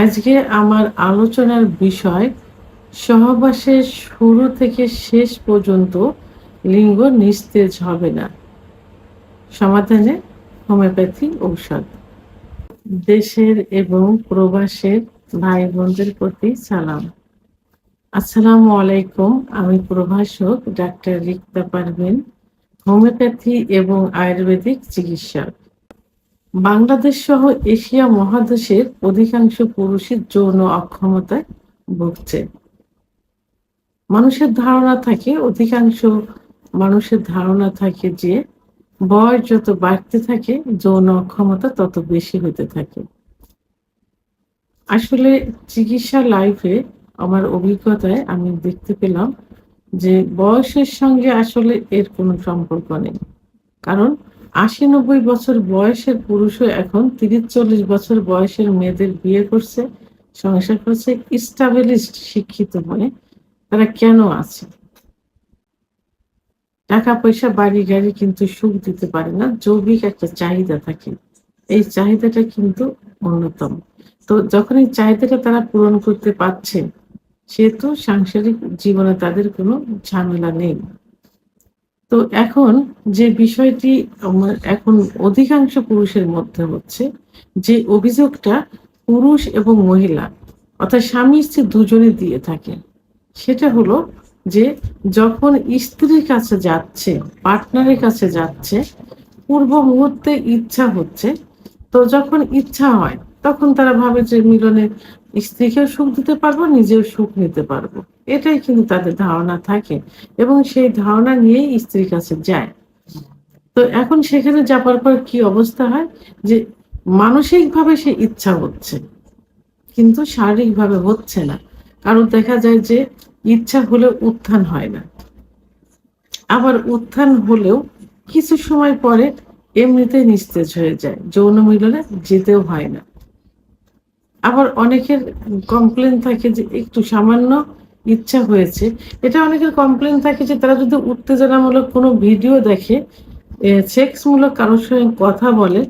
আজকে আমার আলোচনার বিষয় সহবাসের শুরু থেকে শেষ পর্যন্ত লিঙ্গ নিস্তেজ হবে না। সমাধানে হোমিওপ্যাথি ঔষধ। দেশের এবং প্রবাসের ভাই বোনদের প্রতি সালাম। আসসালামু আলাইকুম, আমি প্রভাষক ডাক্তার রিক্তা পারভিন, হোমিওপ্যাথি এবং আয়ুর্বেদিক চিকিৎসক। বাংলাদেশ সহ এশিয়া মহাদেশের অধিকাংশ পুরুষের যৌন অক্ষমতায় ভুগছে। মানুষের ধারণা থাকে, অধিকাংশ মানুষের ধারণা থাকে যে বয়স যত বাড়তে থাকে, যৌন অক্ষমতা তত বেশি হতে থাকে। আসলে চিকিৎসা লাইফে আমার অভিজ্ঞতায় আমি দেখতে পেলাম যে বয়সের সঙ্গে আসলে এর কোনো সম্পর্ক নেই। কারণ আশি নব্বই বছর বয়সের পুরুষও এখন তিরিশ চল্লিশ বছর বয়সের মেয়েদের বিয়ে করছে, সংসার করছে স্টাবলিশড শিক্ষিত হয়ে তারা কেন আছে? টাকা পয়সা, বাড়ি গাড়ি কিন্তু সুখ দিতে পারে না জৈবিক একটা চাহিদা থাকে। এই চাহিদাটা কিন্তু অন্যতম। তো যখন এই চাহিদাটা তারা পূরণ করতে পারছে, সেহেতু সাংসারিক জীবনে তাদের কোনো ঝামেলা নেই। তো এখন যে বিষয়টি এখন অধিকাংশ পুরুষের মধ্যে হচ্ছে, যে অভিযোগটা পুরুষ এবং মহিলা, অর্থাৎ স্বামী স্ত্রী দুজনে দিয়ে থাকে, সেটা হলো যে যখন স্ত্রীর কাছে যাচ্ছে, পার্টনারের কাছে যাচ্ছে, পূর্ব মুহূর্তে ইচ্ছা হচ্ছে, তো যখন ইচ্ছা হয়, তখন তারা ভাবে যে মিলনে স্ত্রীকেও সুখ দিতে পারব নিজেও সুখ নিতে পারব। এটাই কিন্তু তাদের ধারণা থাকে এবং সেই ধারণা নিয়েই স্ত্রীর কাছে যায়। তো এখন সেখানে যাবার পর কি অবস্থা হয়? যে মানসিকভাবে সে ইচ্ছা হচ্ছে, কিন্তু শারীরিকভাবে হচ্ছে না। কারণ দেখা যায় যে ইচ্ছা হলে উত্থান হয় না। আবার উত্থান হলেও কিছু সময় পরে এমনিতে নিস্তেজ হয়ে যায়। যৌন মিলনে যেতেও হয় না। আবার অনেকের কমপ্লেন থাকে যে একটু সামান্য ইচ্ছা হয়েছে। এটা অনেকের কমপ্লেন থাকে যে তারা যদি উত্তেজনামূলক কোনো ভিডিও দেখে সেক্সমূলক কারোর সঙ্গে কথা বলে,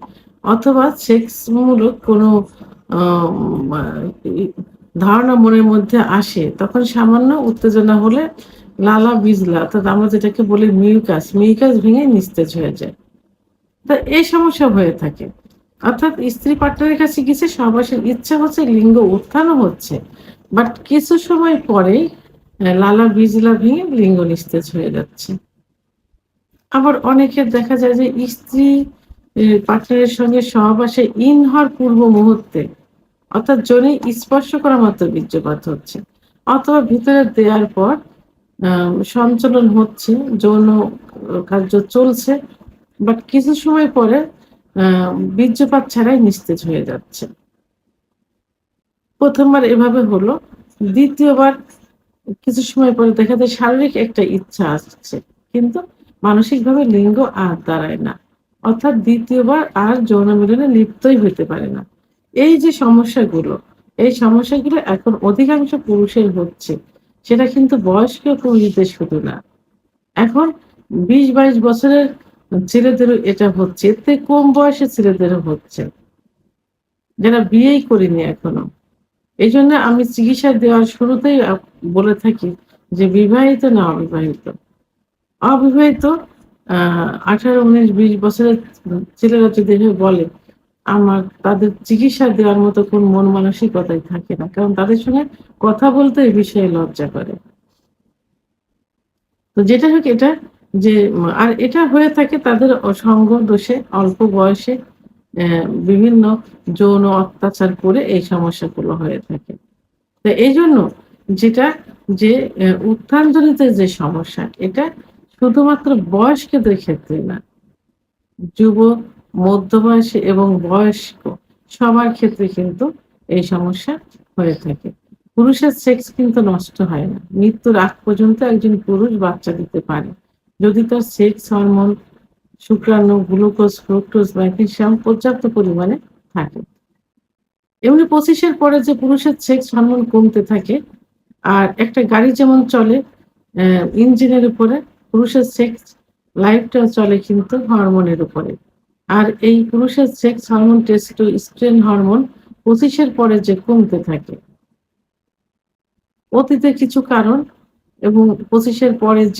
অথবা সেক্সমূলক কোনো ধারণা মনের মধ্যে আসে, তখন সামান্য উত্তেজনা হলে লালা বিজলা, অর্থাৎ আমরা যেটাকে বলি মিউকাস মিউকাস ভেঙে নিস্তেজ হয়ে যায়। তা এই সমস্যা হয়ে থাকে। অর্থাৎ স্ত্রী পার্টনারের কাছে গেছে সহবাসের ইচ্ছা হচ্ছে লিঙ্গ উত্থানও হচ্ছে। বাট কিছু সময় পরেই লালা বিজলা ভেঙে লিঙ্গ নিস্তেজ হয়ে যাচ্ছে। আবার অনেকের দেখা যায় যে স্ত্রী পার্টনারের সঙ্গে সহবাসে ইন হওয়ার পূর্ব মুহূর্তে অর্থাৎ জনে স্পর্শ করা মাত্র বীর্যপাত হচ্ছে। অথবা ভিতরে দেওয়ার পর সঞ্চালন হচ্ছে, যৌন কার্য চলছে। বাট কিছু সময় পরে বীর্যপাত ছাড়াই নিস্তেজ হয়ে যাচ্ছে। প্রথমবার এভাবে হলো, দ্বিতীয়বার কিছু সময় পরে দেখা যায় শারীরিক একটা ইচ্ছা আসছে, কিন্তু মানসিকভাবে লিঙ্গ আর দাঁড়ায় না। অর্থাৎ দ্বিতীয়বার আর যৌন মিলনে লিপ্তই হইতে পারে না। এই যে সমস্যাগুলো, এই সমস্যাগুলো এখন অধিকাংশ পুরুষের হচ্ছে, সেটা কিন্তু বয়স্ক পুরুষদের শুধু না। এখন বিশ বাইশ বছরের ছেলেদেরও এটা হচ্ছে, এতে কম বয়সে ছেলেদেরও হচ্ছে। যারা বিয়েই করিনি এখনও। এই জন্য আমি চিকিৎসা দেওয়ার শুরুতেই বলে থাকি যে বিবাহিত না অবিবাহিত। অবিবাহিত আঠারো, উনিশ, বিশ বছরের ছেলেরা যদি বলে, আমার তাদের চিকিৎসা দেওয়ার মতো কোন মন মানসিকতাই থাকে না, কারণ তাদের সঙ্গে কথা বলতে এই বিষয়ে লজ্জা করে। তো যেটা হোক এটা যে, আর এটা হয়ে থাকে তাদের সঙ্গ দোষে, অল্প বয়সে বিভিন্ন যৌন অত্যাচার করে এই সমস্যাগুলো হয়ে থাকে। তো এই জন্য যেটা যে উত্থানজনিত যে সমস্যা, এটা শুধুমাত্র বয়স্কদের ক্ষেত্রে না, যুব, মধ্যবয়সী এবং বয়স্ক সবার ক্ষেত্রে কিন্তু এই সমস্যা হয়ে থাকে। পুরুষের সেক্স কিন্তু নষ্ট হয় না। মৃত্যুর আগ পর্যন্ত একজন পুরুষ বাচ্চা দিতে পারে। যদি তার সেক্স হরমোন শুক্রাণু গ্লুকোজ ফ্রুক্টোজ ম্যাগনেশিয়াম পর্যাপ্ত পরিমাণে থাকে। এমনি পঁচিশের পরে যে পুরুষের সেক্স হরমোন কমতে থাকে, আর একটা গাড়ি যেমন চলে ইঞ্জিনের উপরে, পুরুষের সেক্স লাইফটাও চলে কিন্তু হরমোনের উপরে। আর এই পুরুষের sex hormone testosterone hormone পঁচিশের পরে যে কমতে থাকে। অতীতে কিছু কারণ এবং পঁচিশের পরে যে